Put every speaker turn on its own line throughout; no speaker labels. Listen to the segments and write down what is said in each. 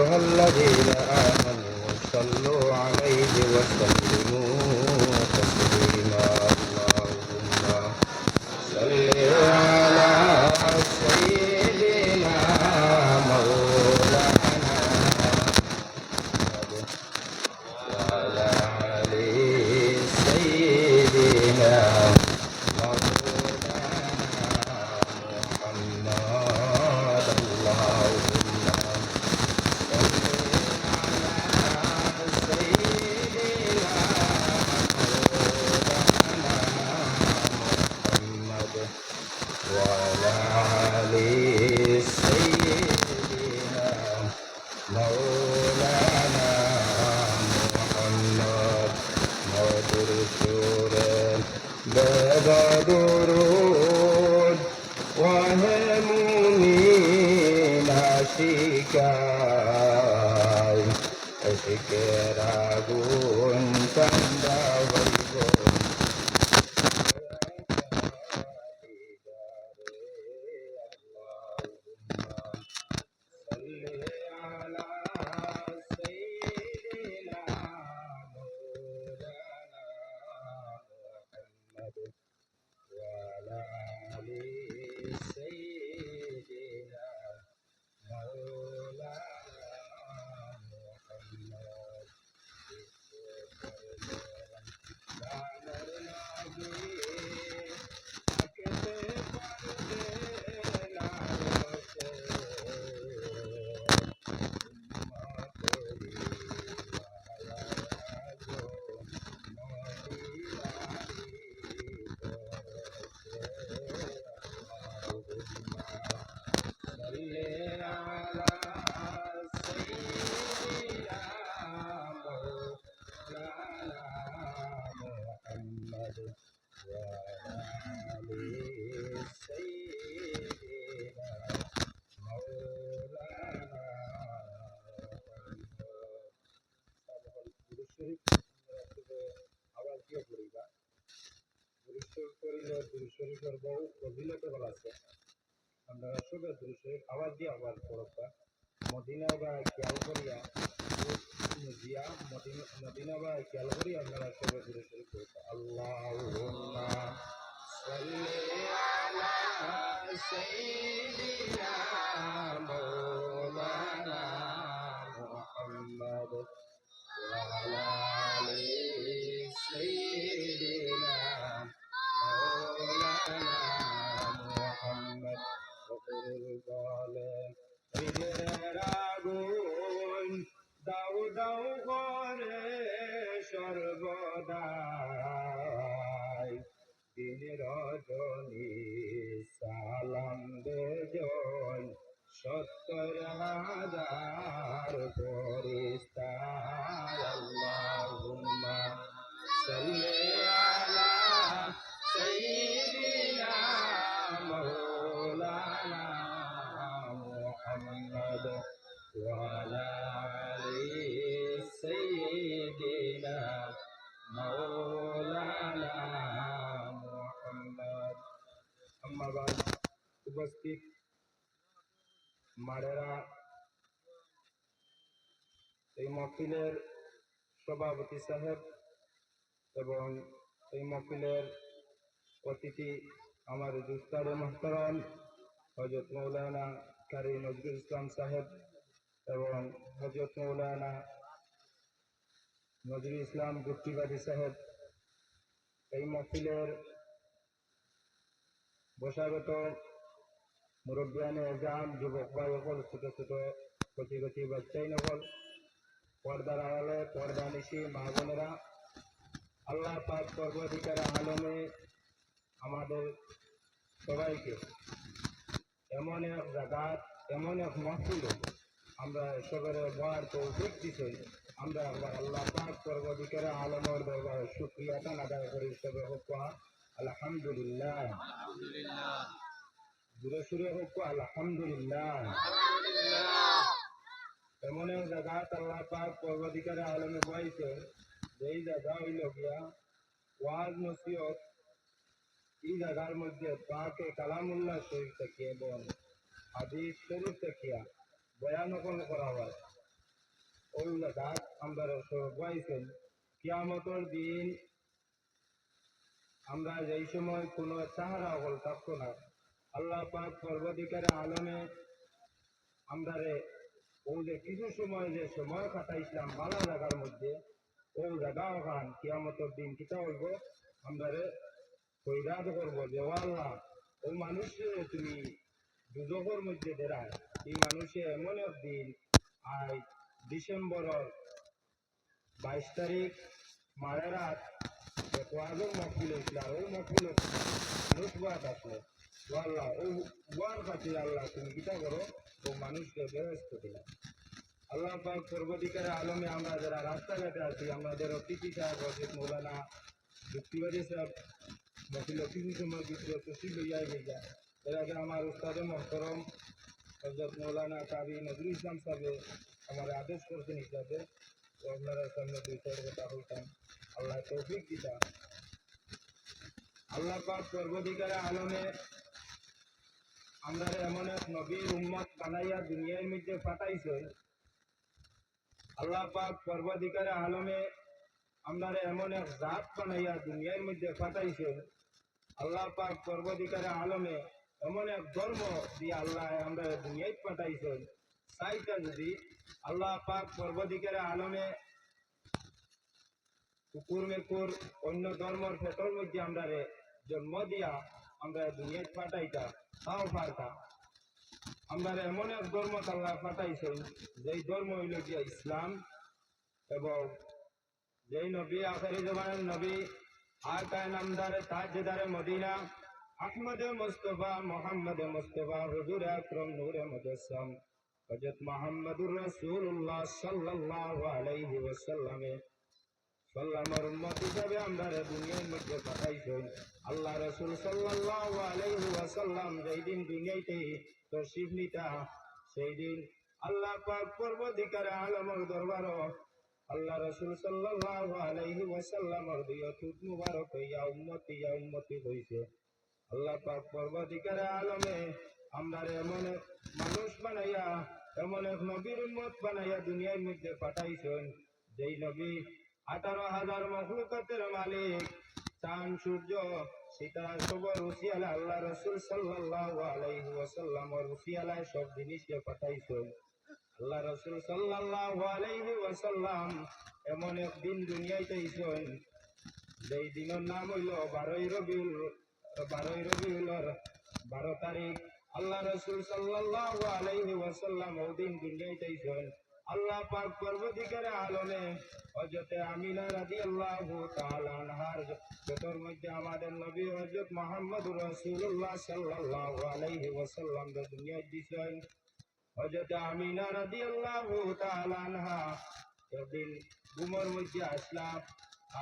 أيها الذين آمنوا صلوا عليه وسلموا Guru Sura Baba Guru দুই শরীর করব ফজিলতে বলা আছে আমরা সুগের দুই শরীর খাবার দিয়ে আবার পড়বা মদিনা বা খেয়াল করিয়া দিয়া মদিনা বা খেয়াল করিয়া আপনারা সুগের দুই শরীর করবা আল্লাহুম্মা সাল্লি আলা সাইয়্যিদিনা মাওলানা মুহাম্মদ ওয়া আলা আলিহি সাইয়্যিদিনা আগুন দাউ দাউ করে সর্বদাই। দিন রজনী সালাম বেজন সত্তর হাজার ফেরেশতায় আল্লাহুম্মা সাল্লি মহফিলের সভাপতি সাহেব এবং এই মহফিলের অতিথি আমার দুস্তার মোহতারাম হজরত মৌলানা কারি নজরুল ইসলাম সাহেব এবং হজরত মৌলানা নজরুল ইসলাম গুপ্তিবাদী সাহেব। এই মহফিলের বসাগত মুরব্বিয়ানে এজাম যুবক সকল ছোট ছোট, কচি কচি বাচ্চাই নকল। পর্দার আড়ালে পর্দা নিশি মা বোনেরা আল্লাহ পাক সর্বাধিকার আলমে আমাদের সবাইকে এমন এক জায়গাত এমন এক মহফিল আমরা এসবের বার তৌফিক দিছে আমরা আল্লাহ পাক সর্বাধিকার আলমের দরবারে শুক্রিয়াটা আদায় করি সবে হোক আলহামদুলিল্লাহ। দূরে সুরে হোক আলহামদুলিল্লাহ। এমন এক জায়গাত আল্লাহ পাক পর্বদিকারে আলমে বইছে যেই জায়গা হইল গিয়া ওয়াজ নসিহত, এই জায়গার মধ্যে পাকে কালামুল্লাহ শরীফ থেকে এবং হাদিস শরীফ থেকে বয়ান নকল করা হয়। ওই দাগ আমরা বয়েছেন কিয়ামতর দিন আমরা যেই সময় কোনো চাহারা হল থাকতো না, আল্লাহ পাক সর্বাধিকারে আলমে আমরা ও যে কিছু সময় যে সময় কাটাইছিলাম ভালো জায়গার মধ্যে ও জায়গা ওখান কিয়ামতর দিন কিতা হইব? আমরা কৈরাত করব যে আল্লাহ, ও মানুষের তুমি দুজকের মধ্যে দেরায় এই মানুষে এমন একদিন আজ ডিসেম্বরের বাইশ তারিখ মারা রাত আগের মকবুল হয়েছিল আর ওই মকবুল মানুষ বাদ আল্লাহ ও ওয়ার খাতির আল্লাহ, তুমি কিতা করো, ও মানুষকে ব্যবস্থা দিলাম আল্লাহ পাক সর্বাধিকারে আলমে আমরা যারা রাস্তাঘাটে আছি আমাদের অতিথি সাহেব, হজরত মৌলানা যুক্তিবাদী সাহেব মকিল কিছু সময় ভিতরে তসিল লইয়া গেছা এর আগে আমার উস্তাদে মহতরম, হজরত মৌলানা কাবি নজরুল ইসলাম সাহেব, আমার আদেশ করছেন হিসাবে আপনারা সামনে দুই চার কথা হইতাম আল্লাহ তৌফিক দিতা। আল্লাহ পাক সর্বাধিকারে আলমে আমরা এমন এক নবীর উম্মত বানাইয়া দুনিয়ার মধ্যে পাঠাইছে। আল্লাহ পাক সর্বাধিকারে আলমে আমরা এমন এক জাত বানাইয়া দুনিয়ার মধ্যে পাঠাইছে। আল্লাহ পাক সর্বাধিকারে আলমে এমন এক ধর্ম দিয়ে আল্লাহ আমরা দুনিয়ায় পাঠাইছেন। চাইটা যদি আল্লাহ পাক সর্বাধিকারে আলমে কুকুর মেকুর, অন্য ধর্মর ফেটর মধ্যে আমরা জন্ম দিয়া আমরা দুনিয়ায় পাঠাইতা। তাও পারতা আমরা এমন এক ধর্ম আল্লাহ পাঠাইছেন যেই ধর্ম হইল গিয়া ইসলাম এবং যেই নবী আখেরি জমানের নবী আর কায় নামদারে তাজদারে মদিনা আহমদ মুস্তফা মোহাম্মদ মুস্তফা হুজুর আকরম নূরে মুজাসসাম হযরত মুহাম্মদুর রাসূলুল্লাহ সাল্লাল্লাহু আলাইহি ওয়াসাল্লামে সাল্লামের উম্মত হিসাবে আমরা দুনিয়ার মধ্যে পাঠাইছেন আল্লাহ রসুল সাল্লাল্লাহু আলাইহি ওয়াসাল্লাম যেই দিন দুনিয়াতে তশরিফ নিতা, সেই দিন আল্লাহ পাক পর্বদিকারে আলমর দরবার আল্লাহ রসুল সাল্লাল্লাহু আলাইহি ওয়াসাল্লামর দুই থুত মুবারক হইয়া উম্মতি, ইয়া উম্মতি হইছে। আল্লাহ পাক পর্বদিকারে আলমে আমরা এমন মানুষ বানাইয়া, এমন এক নবীর উম্মত বানাইয়া দুনিয়ার মধ্যে পাঠাইছেন। যেই নবী আঠারো হাজার মখলুকাতের মালিক। চান সূর্য সীতারা সবর রুসিয়ালা, আল্লাহ রসুল সাল্লাল্লাহু আলাইহি ওয়াসাল্লামর রুসিয়ালায় সব জিনিসকে পাঠাইছেন আল্লাহ রসুল সাল্লাল্লাহু আলাইহি ওয়াসাল্লাম এমন এক দিন দুনিয়াতে আইছেন যেই দিনের নাম হইল বারোই রবিউল, বারোই রবিউলর বারো তারিখ। আল্লাহ রসুল সাল্লাল্লাহু আলাইহি ওয়াসাল্লাম ওদিন দুনিয়াতে আইছেন আল্লাহ পাক পর্বদিকারে আলমে হজরতে আমিনা রাদিয়াল্লাহু তাআলা আনহার যতর মধ্যে আমাদের নবী হযরত মুহাম্মদুর রাসূলুল্লাহ সাল্লাল্লাহু আলাইহি ওয়াসাল্লাম দুনিয়ায় দিছেন। হজরতে আমিনা রাদিয়াল্লাহু তাআলা আনহা একদিন গুমর মধ্যে আসলাম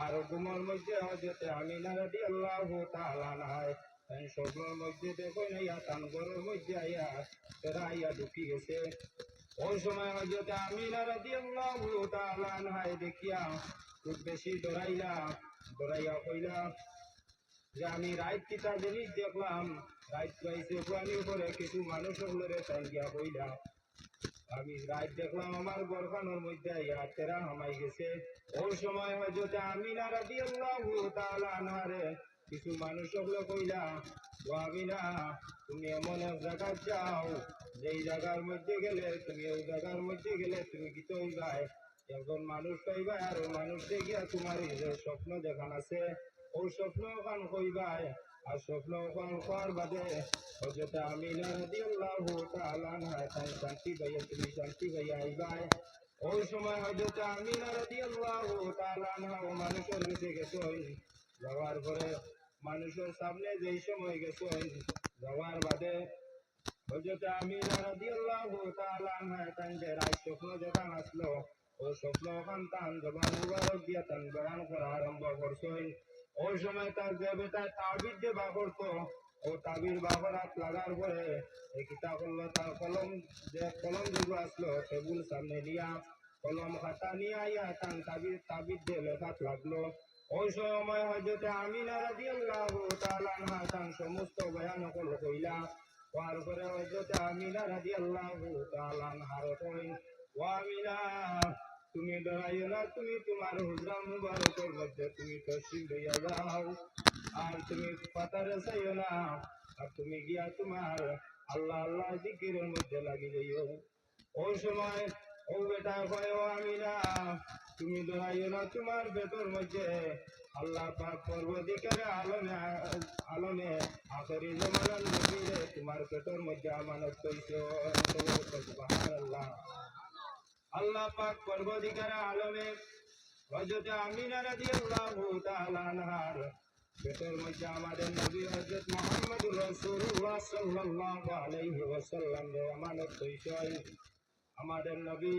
আর গুমর মধ্যে হজরতে আমিনা রাদিয়াল্লাহু তাআলা আনহায় তাই স্বপ্নের মধ্যে দেখো ইয়া তান ঘরের মধ্যে আইয়া তারা আইয়া ঢুকি গেছে ওই সময় হজরতে আমিনা রাদিয়াল্লাহু তাআলা আনহায় দেখিয়া খুব বেশি ডরাইলা, ডরাইয়া কইলা যে আমি রাইত কিতা জিনিস দেখলাম, রাইত পাইছে পানির উপরে কিছু মানুষ হলে তাই গিয়া কইলা, আমি রাত দেখলাম আমার বরখানোর মধ্যে ইয়া তেরা হামাই গেছে। ওই সময় হজরতে আমিনা রাদিয়াল্লাহু তাআলা আনহারে কিছু মানুষ হলে কইলা ও আমিনা তুমি এমন এক জায়গায় যাও, যেই জায়গার মধ্যে গেলে তুমি ওই জায়গার মধ্যে গেলে তুমি কি তো একজন মানুষ পাইবা আর মানুষ দেখিয়া তোমার যে স্বপ্ন দেখান আছে ওই স্বপ্ন ওখান কইবাই, আর স্বপ্ন ওখান করার বাদে হজরত আমিনা রাদিয়াল্লাহু তাআলা আনহা তাই শান্তি ভাইয়া তুমি শান্তি ভাইয়া আইবাই। ওই সময় হজরত আমিনা রাদিয়াল্লাহু তাআলা ও মানুষের কাছে গেছেন যাওয়ার পরে মানুষের সামনে যেই সময় গেছেন যাওয়ার বাদে হজরত আমিনা রাদিয়াল্লাহু তাআলা যে রাত স্বপ্ন দেখান আসলো, ও স্বপ্ন ওখান তান জবান মুবারক দিয়া তান বয়ান করা আরম্ভ করছেন ওই সময় তার যে বেটা তাবির যে বা করতো, ও তাবির বাবরাত লাগার পরে এই কিতাব করল তার কলম যে কলম যেগুলো আসলো টেবুল সামনে নিয়া কলম খাতা নিয়ে আইয়া তান তাবির তাবির যে লেখাত লাগল ওই সময় হজরত আমিনা রাদিয়াল্লাহু তাআলা তান সমস্ত বয়ান করল কইলা হওয়ার পরে হজরত আমিনা রাদিয়াল্লাহু তাআলা আনহার কইন ও আমিনা, তুমি ডরাইও না, তুমি তোমার হুজরা মুবারকের মধ্যে তুমি তসিম লইয়া যাও, আর তুমি পাতারে চাইও না, আর তুমি গিয়া তোমার আল্লাহ আল্লাহ জিকিরের মধ্যে লাগি যাইও। ওই সময় ও বেটা কয়, ও আমি না তুমি ডরাইও না তোমার বেতর মধ্যে। আল্লাহ পাক পর্বদিকারে আলমে আলমে আখরি জমানার নবীরে তোমার পেটর মধ্যে আমানত কইছো আল্লাহ পাক পর্বদিকারে আলমে হযরত আমিনা রাদিয়াল্লাহু তাআলা আনহার পেটের মধ্যে আমাদের নবী হযরত মুহাম্মদুর রাসূলুল্লাহ সাল্লাল্লাহু আলাইহি ওয়াসাল্লাম আমানত কইছো আমাদের নবী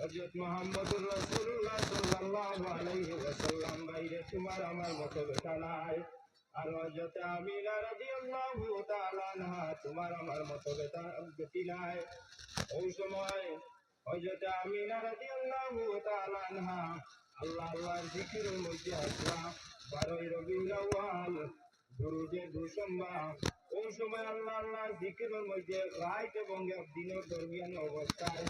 হযরত মুহাম্মদুর রাসূলুল্লাহ সাল্লাল্লাহু আলাইহি ওয়াসাল্লাম বাইরে তোমার আমার মতো বেটা নাই। আর হযরত আমিনা রাদিয়াল্লাহু তাআলা আনহা তোমার আমার মতো বেটা বেটি নাই। ওই সময় হযরত আমিনা রাদিয়াল্লাহু তাআলা আনহা আল্লাহ আল্লাহর জিকিরের মধ্যে আসলা, বারোই রবিউল আউয়াল দুরুদে দুসম্বা ওই সময় আল্লাহ আল্লাহ জিকিরের মধ্যে রাত এবং দিনের দরমিয়ান অবস্থায়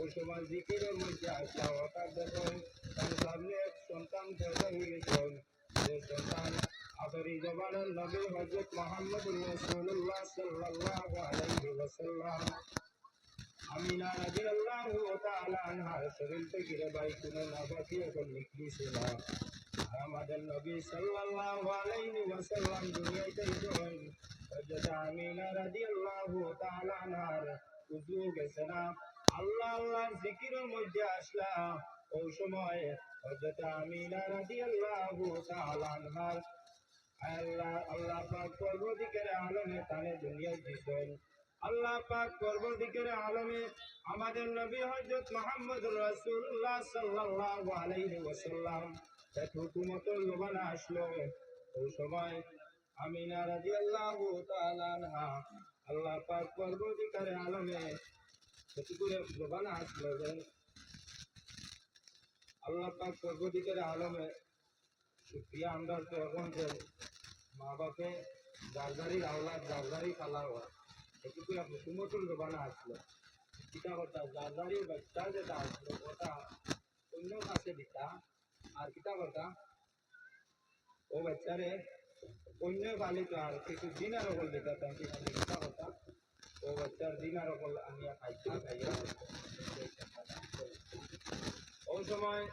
ওই সময় জিকিরের মধ্যে আসা হঠাৎ দেখুন তার সামনে এক সন্তান পয়দা হয়ে গেছেন যে সন্তান আখরি জবানের নবী হজরত মোহাম্মদ রসুল্লাহ সাল্লাল্লাহু আলাইহি ওয়াসাল্লাম। আমিনা রাদিয়াল্লাহু তাআলা আনহার শরীর থেকে ভাই কোনো নাবাকি এখন নিকলিছে না আমাদের নবী সাল্লাল্লাহু আলাইহি ওয়াসাল্লাম দুনিয়াতে যখন হযরত আমিনা রাদিয়াল্লাহু তাআলা আনহার উজু গেছে না, আল্লাহ আল্লাহর জিকিরের মধ্যে আসলা ওই সময় হযরত আমিনা রাদিয়াল্লাহু তাআলা আনহার আল্লাহ আল্লাহ পাক পর্বদিকের আলমে তানে দুনিয়ায় দিছেন। আল্লাহ পাক পর্বদিকের আলমে আমাদের নবী হযরত মুহাম্মদ রাসূলুল্লাহ সাল্লাল্লাহু আলাইহি ওয়াসাল্লাম এক হুকুমতের জমানা আসলো। ওই সময় আমিনা তাআলা আনহা আল্লাহ পাক পর্বদিকের আলমে সেটি করে জমানা আসলো যে আল্লাহ পাক পর্বদিকের আলমে সুপ্রিয়া তো এখন যে মা বাপে জারগারির আওলাদ জারগারি পালা হয় এটুকু হুকুমতুল জবানা আসলো। কিতা কথা জারগারির বাচ্চা যেটা আসলো অন্য কাছে দিতা। আর কিতা কথা ও বাচ্চারে অন্য পালিত আর কিছু দিনার ওপর দিতা তাকে কিতা কথা ও বাচ্চার দিনার ওপর আনিয়া খাইতা খাইয়া ওই সময়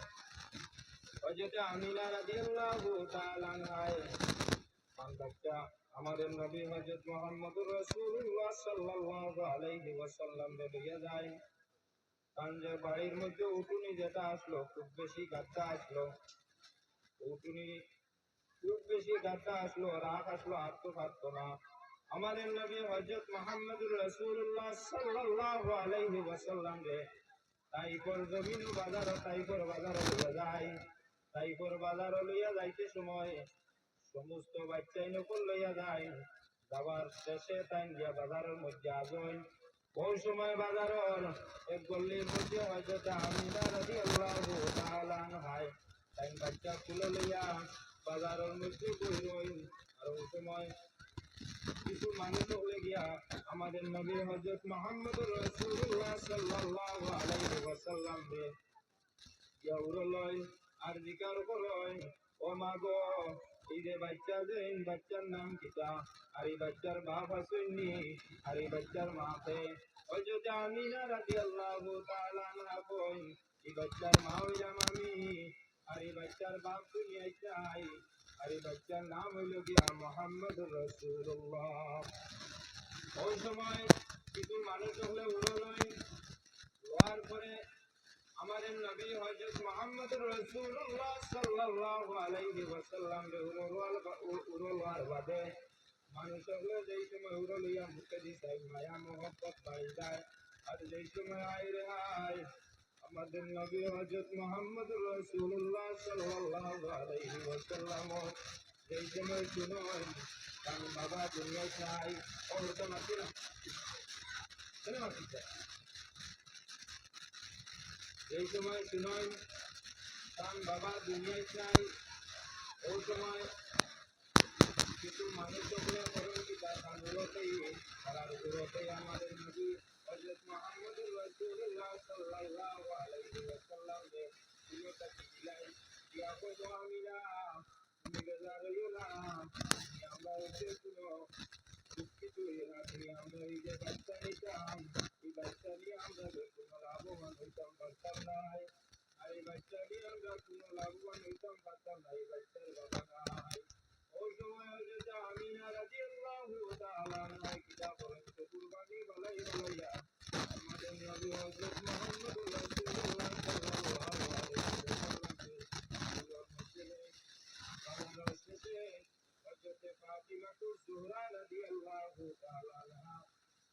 হযরত আমিনা রাদিয়াল্লাহু তাআলা আনহায় বাচ্চা আমাদের নবী হযরত মুহাম্মদুর রাসূলুল্লাহ সাল্লাল্লাহু আলাইহি ওয়াসাল্লাম লইয়া যায়। কারণ যে বাড়ির মধ্যে উঠুনি যেটা আসলো, খুব বেশি গাদ্দা আসলো। উঠুনি খুব বেশি গাদ্দা আসলো, রাগ আসলো আর তো পারতো না। আমাদের নবী হযরত মুহাম্মদুর রাসূলুল্লাহ সাল্লাল্লাহু আলাইহি ওয়াসাল্লাম রে, তাই তাইপর জমিন বাজার তাইপর বাজার লইয়া যায় তাইপর বাজার লইয়া যাইতে সময় সমস্ত বাচ্চাই নকল লইয়া যায় যাবার শেষে তাই গিয়া বাজারের মধ্যে আজই। ওই সময় বাজারের এক গল্লির মধ্যে হয়তো আমিনা রাজি আল্লাহ তাআলা হয়। তাই বাচ্চা খুলে লইয়া বাজারের মধ্যে বই আর ওই সময় কিছু মানুষ হলে গিয়া আমাদের নবী হযরত মুহাম্মদুর রাসূলুল্লাহ সাল্লাল্লাহু আলাইহি ওয়াসাল্লাম রে, ইয়া উরলয় আর জিকার করয় ও মাগো এই যে বাচ্চা এই বাচ্চার নাম কিতা আর এই বাচ্চার বাপ আসেননি আর এই বাচ্চার মাতে হযরত আমিনা রাদিয়াল্লাহু তাআলা আনহা কই। এই বাচ্চার মা হইলাম আমি, আর এই বাচ্চার বাপ দুনিয়ায় চাই। আর এই বাচ্চার নাম হইল গিয়া মোহাম্মদ রসুল্লাহ ওই সময় কিছু মানুষ হলে উড়লই লোয়ার পরে আমাদের নবী হযরত মুহাম্মদ রাসূলুল্লাহ সাল্লাল্লাহু আলাইহি ওয়াসাল্লাম রে উড়ল উড়লওয়ার বাদে। মানুষ হলে যেই সময় উড়লিয়া মুখে দিছাই মায়া মোহব্বত বাড়ি যায় আর যেই সময় আই রে আয়, আমাদের নবী হযরত মুহাম্মদ রাসূলুল্লাহ সাল্লাল্লাহু আলাইহি ওয়াসাল্লাম যেই সময় শুনো আমি বাবা দুনিয়ায় চাই, ওর তো মাতি না। এই সময় শুনই কারণ বাবা দুনিয়ায় চাই ওই সময় কিছু মানুষ সকলে করেন কি তার কাজগুলোতেই কারণগুলোতেই আমাদের নবী হজরত মোহাম্মদ রসুল্লাহ সাল্লাহ আলাইহি ওয়াসাল্লাম যে তিনি তাকে দিলাই ইয়া কো জামিলা তুমি গজার ইলা আমরা উঠে শুনো দুঃখিত ইলা আমরা এই যে বাচ্চা নিতাম এই বাচ্চা নিয়ে আমরা তোমার আবহাওয়া হইতাম পারতাম না এই বাচ্চা নিয়ে আমরা কোনো লাভবান হইতাম পারতাম না এই বাচ্চার বাবা নাই ওই সময় হযরত আমিনা রাদিয়াল্লাহু তাআলা আনহা কিতাব পড়েন তো কুরবানি বালাই বালাইয়া আমাদের নবী হযরত মুহাম্মদুর রাসূলুল্লাহ সাল্লাল্লাহু আলাইহি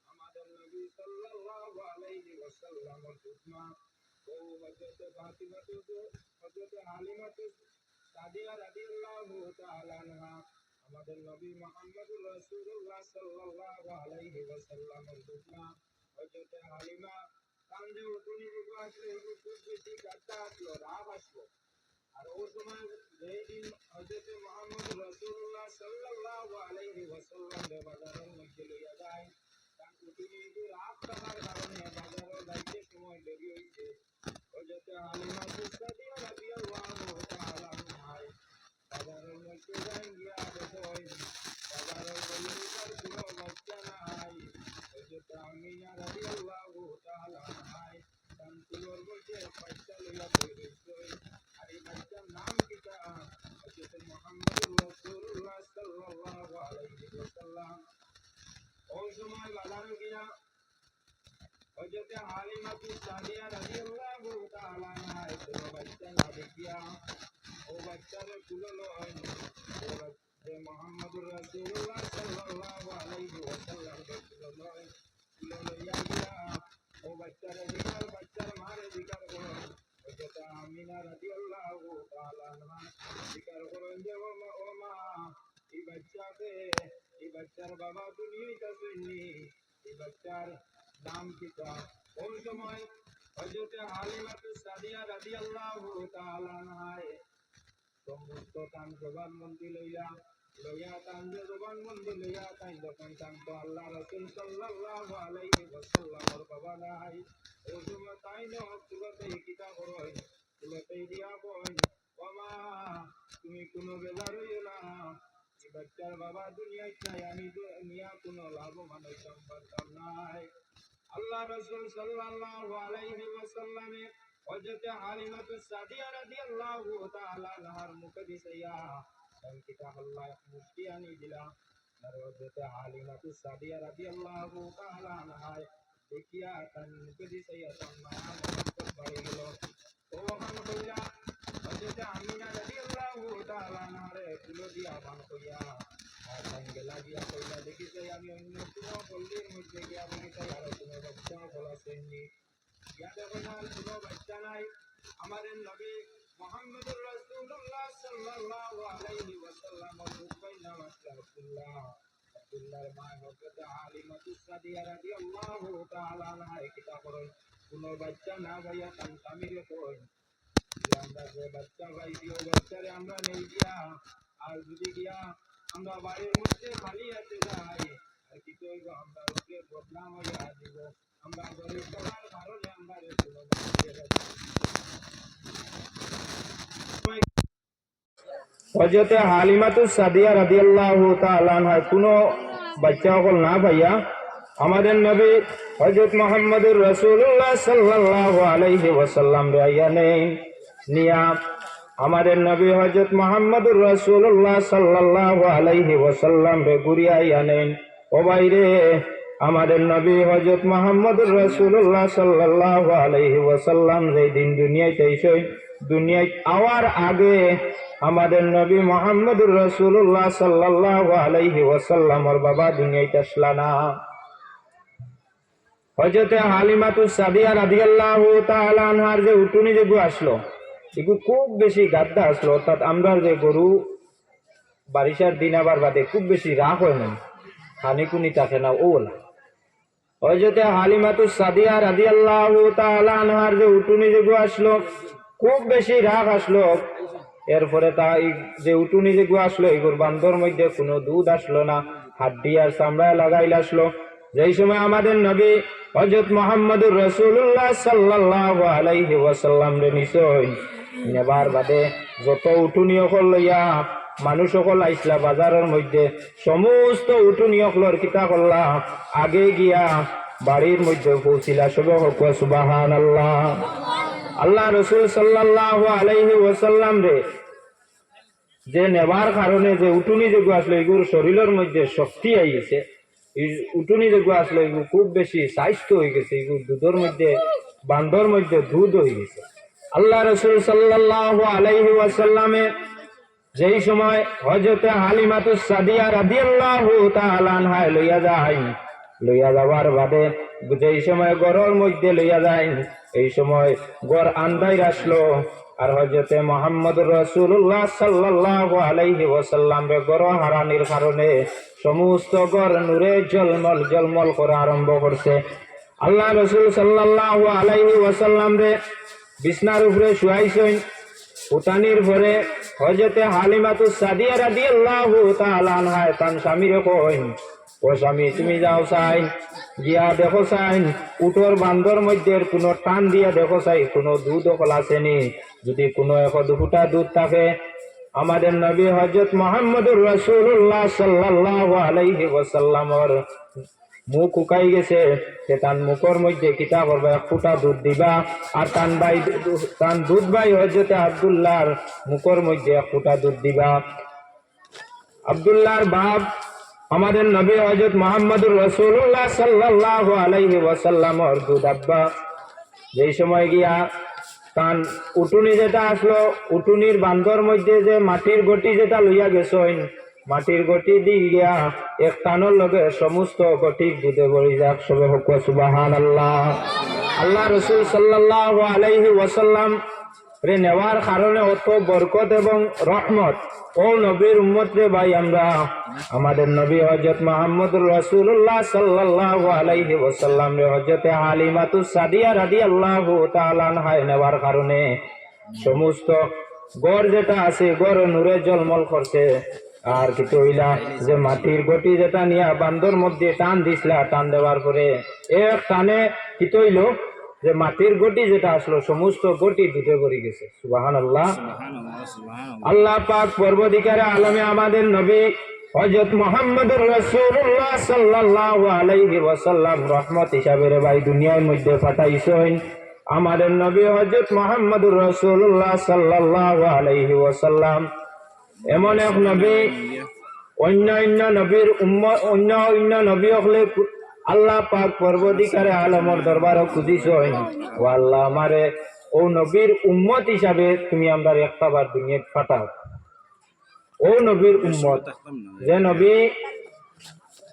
আমাদের নবী সাল্লাল্লাহু আলাইহি ওয়াসাল্লামের দুধমা ও হযরত ফাতিমাতুজ হযরত হালিমাতুজ সাদিয়া রাদিয়াল্লাহু তাআলা আনহা আমাদের নবী মুহাম্মদুর রাসূলুল্লাহ সাল্লাল্লাহু আলাইহি ওয়াসাল্লামের দুধমা হযরত হালিমা কান্দে উঠুনি আসলে খুব বেশি আসলো রাগ আসলো আর ওই সময় যেই দিন হযরত মুহাম্মদ রাসূলুল্লাহ সাল্লাল্লাহু আলাইহি ওয়াসাল্লাম বাজারের মধ্যে লইয়া যায় যে রাত থাকার কারণে বাজারের যাইতে সময় দেরি গিয়া কোনো বাচ্চা নাই হযরত আমিনা রাদিয়াল্লাহু তাআলা লইয়া বই আর এই বাচ্চার নাম কিটা হযরত মুহাম্মদুর রাসূলুল্লাহ ওই সময় বাজারে গিয়া হযরত হালিমাতু সাদিয়া রাদিয়াল্লাহু তাআলা আনহা বাচ্চা না দেখিয়া ও বাচ্চারে কুললো ও বাচ্চা মুহাম্মদুর রাসূলুল্লাহ সাল্লাল্লাহু আলাইহি ওয়াসাল্লাম কুললো কুললো ইয়া ও বাচ্চারে দিকার বাচ্চার মারে দিকার করো হযরত আমিনা রাদিয়াল্লাহু তাআলা আনহা দিকার করেন যে ও মা এই বাচ্চাকে এই বাচ্চার বাবা দুনিয়াতে আসেননি এই বাচ্চার নাম কিতা ওই সময়? হযরত হালিমাতু সাদিয়া রাদিয়াল্লাহু তাআলা আনহা সমস্ত কান জবান মন্দি লইয়া লইয়া কান জবান তাই যখন কান তো আল্লাহ রসুল সাল্লাল্লাহু বাবা নাই। তাই ন তুলতে কিতা তুলতে দিয়া কই বাবা তুমি কোনো বেজার হইও না এই বাচ্চার বাবা দুনিয়ায় নাই আমি দুনিয়া কোনো লাভবান হইতাম পারতাম নাই আল্লাহ রসুল সাল্লাল্লাহু আলাইহি ওয়াসাল্লামে হযরত হালিমাতু সাদিয়া রাদিয়াল্লাহু তাআলা আনহার মুখে দিছাইয়া তার কিতাব আল্লাহ মুষ্টি আনি দিলা আর হযরত হালিমাতু সাদিয়া রাদিয়াল্লাহু তাআলা আনহা দেখিয়া তার মুখে দিছাইয়া তার মায়া মহব্বত বাড়ি গেল ও ওখান কইলা আমাদের নবী মুহাম্মদুর রাসূলুল্লাহ সাল্লাল্লাহু আলাইহি ওয়াসাল্লাম আসলে আব্দুল্লাহ আব্দুল্লাহর মা হযরত হালিমাতু সাদিয়া রাদিয়াল্লাহু তাআলা আনহা কিতা করেন কোনো বাচ্চা না ভাইয়া তান স্বামীরে কই যে আমরা যে বাচ্চা ভাই দিও বাচ্চারে আমরা নেই গিয়া আর যদি গিয়া আমরা বাড়ির মধ্যে খালি আছে যাই আর কি করব আমরা ওকে বদনাম হইয়া দিব আমরা গরিব হওয়ার কারণে আমরা রে কোনো মানুষের হজরতে হালিমাতু সাদিয়া রাদিয়াল্লাহু তাআলা আনহা, কোনো বাচ্চা সকল না ভাইয়া। আমাদের নবী হজরত মোহাম্মদুর রাসূলুল্লাহ সাল্লাল্লাহু আলাইহি ওয়াসাল্লাম রে আইয়া নেই। নিয়া আমাদের নবী হজরত মোহাম্মদুর রাসূলুল্লাহ সাল্লাল্লাহু আলাইহি ওয়াসাল্লাম রে ঘুরিয়া আইয়া নেন ও বাইরে, আমাদের নবী হজরত মোহাম্মদুর রাসূলুল্লাহ সাল্লাল্লাহু আলাইহি ওয়াসাল্লাম রে দিন দুনিয়ায় তাইছই দুনিয়ায় আওয়ার আগে আমাদের নবী মোহাম্মদুর রাসূলুল্লাহ সাল্লাল্লাহু আলাইহি ওয়াসাল্লামর বাবা দুনিয়ায় আসলা না। হজরতে হালিমাতু সাদিয়া রাদিয়াল্লাহু তাআলা আনহার যে উটুনি যে আসলো এগু খুব বেশি গাদ্দা আসলো, অর্থাৎ আমরা যে গরু বারিশার দিন আবার বাদে খুব বেশি রাগ হয় না হানিকুনি থাকে না ওলা হজরতে হালিমাতু সাদিয়া রাদিয়াল্লাহু তাআলা আনহার যে উটুনি যে গু আসলো, খুব বেশি রাগ আসলো। এরপরে তাই যে উটুনি যে গু আসলো এগুর বান্দর মধ্যে কোনো দুধ আসলো না, হাড্ডি আর চামড়ায় লাগাইল আসলো। যেই সময় আমাদের নবী হজরত মোহাম্মদুর রসুল্লাহ সাল্লাল্লাহু আলাইহি ওয়াসাল্লাম রে নিশ্চয় নেবার বাদে যত উঠুনি অকল লইয়া মানুষ সকল আইসলা বাজারের মধ্যে, সমস্ত উঠুনি অকলর কিতা করলা আগে গিয়া বাড়ির মধ্যে পৌঁছিলা। সবে সুবাহান আল্লাহ আল্লাহ রসুল সাল্লাহ আলাইহি ওসাল্লাম রে যে নেবার কারণে যে উটুনি যোগ্য আসলো এগুলোর শরীরের মধ্যে শক্তি আই গেছে উটুনি যোগ্য আসলো এগুলো খুব বেশি স্বাস্থ্য হয়ে গেছে। এগুলো দুধের মধ্যে বান্দর মধ্যে দুধ হয়ে গেছে। আল্লাহ রসুল সাল্লাহ আলাইহি ওয়াসাল্লামে যেই সময় হজরতে হালিমাতুস সাদিয়া রাদিয়াল্লাহু তাআলা আনহা লইয়া যায়, লইয়া যাওয়ার বাদে যেই সময় গড়ের মধ্যে লইয়া যায়, এই সময় গড় আন্দাই আসলো। আর হজরতে মোহাম্মদ রসুল্লাহ সাল্লাহ আলাইহি ওসাল্লাম গড় হারানির কারণে সমস্ত গড় নূরে জলমল জলমল করা আরম্ভ করছে। আল্লাহ রসুল সাল্লাহ আলাইহি ওসাল্লাম রে বিছনার উপরে শুয়াইছেন। উতানির পরে হজরতে হালিমাতু সাদিয়া রাদিয়াল্লাহু তাআলা আনহা তান স্বামীরে কইন ও স্বামী, তুমি যাও চাই, গিয়া দেখো চাই। উটোর বান্দর মধ্যে কোনো টান দিয়া দেখো চাই, কোনো দুধ অকল আসেনি যদি কোনো এক দুটা দুধ থাকে, আমাদের নবী হজরত মোহাম্মদুর রসুল্লাহ সাল্লাহ আলাইহি ওয়াসাল্লামর মুখ শুকাই গেছে সে তার মুখের মধ্যে কিতা করবে এক ফুটা দুধ দিবা আর তান ভাই তান দুধ ভাই হজরতে আবদুল্লাহর মুখের মধ্যে এক ফুটা দুধ দিবা। আবদুল্লাহর বাপ আমাদের নবী হজরত মোহাম্মদুর রসুল্লাহ সাল্লাহ আলাইহি ওয়াসাল্লামর দুধ আব্বা। যেই সময় গিয়া তান উটুনি যেটা আসলো উটুনির বান্দর মধ্যে যে মাটির গটি যেটা লইয়া গেছেন মাটির গটি দি গিয়া এক টানোর লগে সমস্ত গটি দুধে ভরি যাক, সবে হোক সুবাহান আল্লাহ আল্লাহ রসুল সাল্লাহ আলাইহি ওয়াসাল্লাম রে নেওয়ার কারণে অত বরকত এবং রহমত ও নবীর উম্মত রে ভাই আমরা, আমাদের নবী হজরত মোহাম্মদুর রসুল্লাহ সাল্লাহ আলাইহি ওসাল্লাম রে হজরতে হালিমাতু সাদিয়া রাদি আল্লাহ তালানহায় নেওয়ার কারণে সমস্ত গড় যেটা আছে, গড় নূরে জলমল করছে। আর কিছু হইলা যে মাটির গটি যেটা নিয়া বান্দর মধ্যে টান দিছিলা টান দেওয়ার পরে এক টানে কি হইল যে মাটির গটি যেটা আসলো সমস্ত গটি দুধে ভরে গেছে। সুবাহান আল্লাহ আল্লাহ পাক পর্বদিকারে আলমে আমাদের নবী হজরত মোহাম্মদ রসুল্লাহ সাল্লাহ আলাইহি ওয়াসাল্লাম রহমত হিসাবে রে ভাই দুনিয়ার মধ্যে পাঠাইছেন। আমাদের নবী হজরত মোহাম্মদ রসুল্লাহ সাল্লাহ আলাইহি ওয়াসাল্লাম এমন এক নবী অন্য অন্য নবীর উম্ম, অন্য অন্য নবী হলে আল্লাহ পাক পর্বদিকারে আলমর দরবার খুঁজিছেন ও আল্লাহ আমারে, ও নবীর উম্মত হিসাবে তুমি আমরা একটা বার দুনিয়াত পাঠাও ও নবীর উম্মত, যে নবী,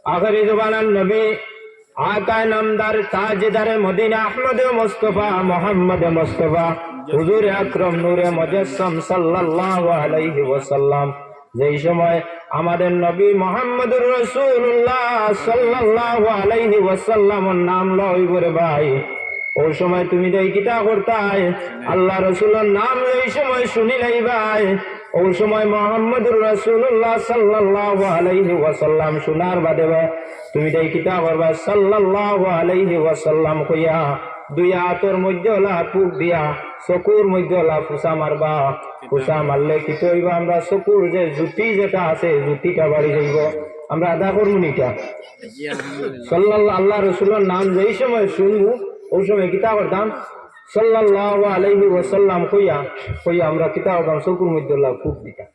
আখরি জবানার নবী, আকায় নামদার তাজদারে মদিনা আহমদ মোস্তফা, মোহাম্মদ মোস্তফা হুজুর আকরম নূরে মুজাসসাম সাল্লাল্লাহু আলাইহি ওয়াসাল্লাম, যেই সময় আমাদের নবী মোহাম্মদুর রাসূলুল্লাহ সাল্লাল্লাহু আলাইহি নাম লই করে ভাই ওই সময় তুমি দেই কিতা করতাই, আল্লাহ রসুলের নাম এই সময় শুনিলাই ভাই ওই সময় মোহাম্মদুর রাসূলুল্লাহ সাল্লাল্লাহু আলাইহি ওয়াসাল্লাম শোনার বাদে তুমি দেই কিতা করবা সাল্লাল্লাহু আলাইহি ওয়াসাল্লাম কইয়া দুই হাতর মধ্যে ওলা পুক দিয়া, চকুর মধ্যে ওলা ফুসা মারবা। ফুসা মারলে কি কইব, আমরা চকুর যে জুতি যেটা আছে, জুতিটা বাড়ি যাইব। আমরা আদা করব নিটা। সাল্লাল্লাহ, আল্লাহ রসুলের নাম যেই সময় শুনব, ওই সময় কিতা করতাম সাল্লাল্লাহু আলাইহি ওয়াসাল্লাম কইয়া কইয়া আমরা কিতা করতাম চকুর মধ্যে ওলা ফুক দিতাম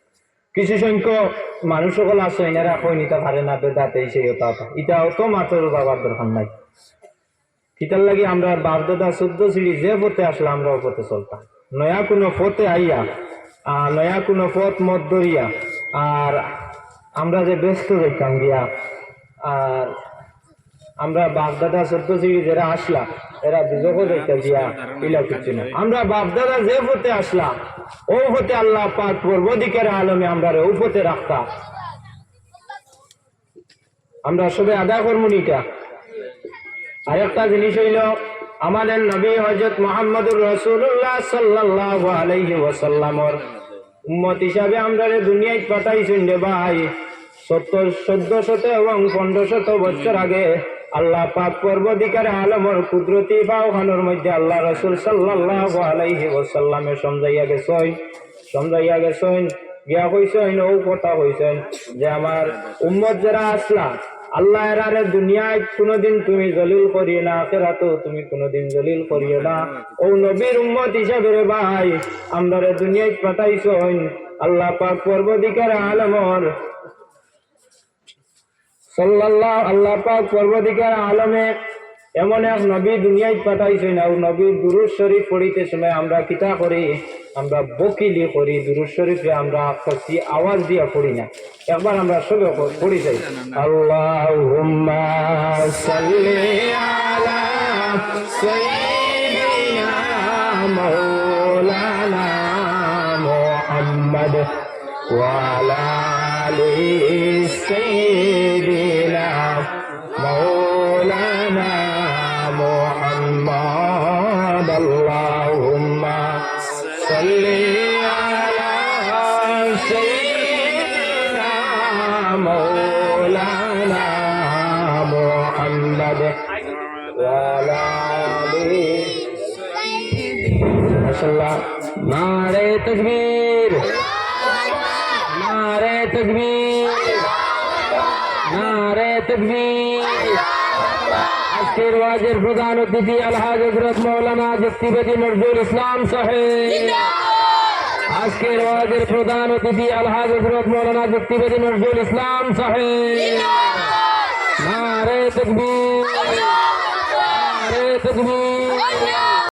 কিছু সংখ্যক মানুষ সকল আছে, এনারা কই নিতে পারে না, বেদাতে সেই হতা এটা অত মাত্র বাবার দরকার নাই। কিতার লাগি আমরা বাপদাদা চোদ্দ সিঁড়ি যে পথে আসলে আমরা ও পথে চলতাম। নয়া কোনো পথে আইয়া আর নয়া কোনো পথ মত ধরিয়া, আর আমরা যে ব্যস্ত যাইতাম গিয়া, আর আমরা বাপদাদা চোদ্দ সিঁড়ি যারা আসলা, এরা দুজকও যাইতা দিয়া ইলা কিছু না। আমরা বাপদাদা যে পথে আসলা, ও পথে আল্লাহ পাক পূর্বদিকের আলমে আমরা ও পথে রাখতাম আমরা সবে আদা করব নিটা। আরেকটা জিনিস হইল, আমাদের নবী হজরত মোহাম্মদুর রসুল্লাহ সাল্লাহ আলাইহি ওয়াসাল্লামর উম্মত হিসাবে আমরা দুনিয়ায় পাঠাইছেন রে ভাই, সত্তর চোদ্দ শত এবং পনেরো শত বছর আগে আল্লাহ পাক পর্বদিকারে আলমর কুদরতি বাউখানোর মধ্যে আল্লাহ রসুল সাল্লাহ আলাইহি ওয়াসাল্লামে সমজাইয়া গেছেন সমজাইয়া গেছেন গিয়া কইছেন ও কথা কইছেন যে আমার উম্মত যারা আসলা আল্লাহ এরারে দুনিয়ায় কোনোদিন তুমি জলিল করিয়ে না, আখেরাতেও তুমি কোনোদিন জলিল করিয়ে না। ও নবীর উম্মত হিসাবে রে ভাই, আমরা দুনিয়ায় হইন। আল্লাহ পাক পর্বদিকার আলমর সাল্লাল্লাহ, আল্লাহ পাক পর্বদিকার আলমে এমন এক নবী দুনিয়ায় পাঠাইছেন আর নবীর দুরুজ শরীফ পড়িতে সময় আমরা কিতা করি? আমরা বকিলি করি দুরুজ শরীফে আমরা সত্যি আওয়াজ দিয়া পড়ি না। একবার আমরা সবে পড়ি যাই। আল্লাহ মৌলানা محمد اللهم صل على سيدنا مولانا محمد وعلى ما شاء الله نعرہ تکبیر نعرہ تکبیر نعرہ تکبیر আজকের ওয়াজের প্রধান অতিথি আলহাজ হজরত মৌলানা যুক্তিবাদী নজরুল ইসলাম সাহেব আজকের ওয়াজের প্রধান অতিথি আলহাজ হজরত মৌলানা যুক্তিবাদী নজরুল ইসলাম সাহেব নারে তকবীর নারে তকবীর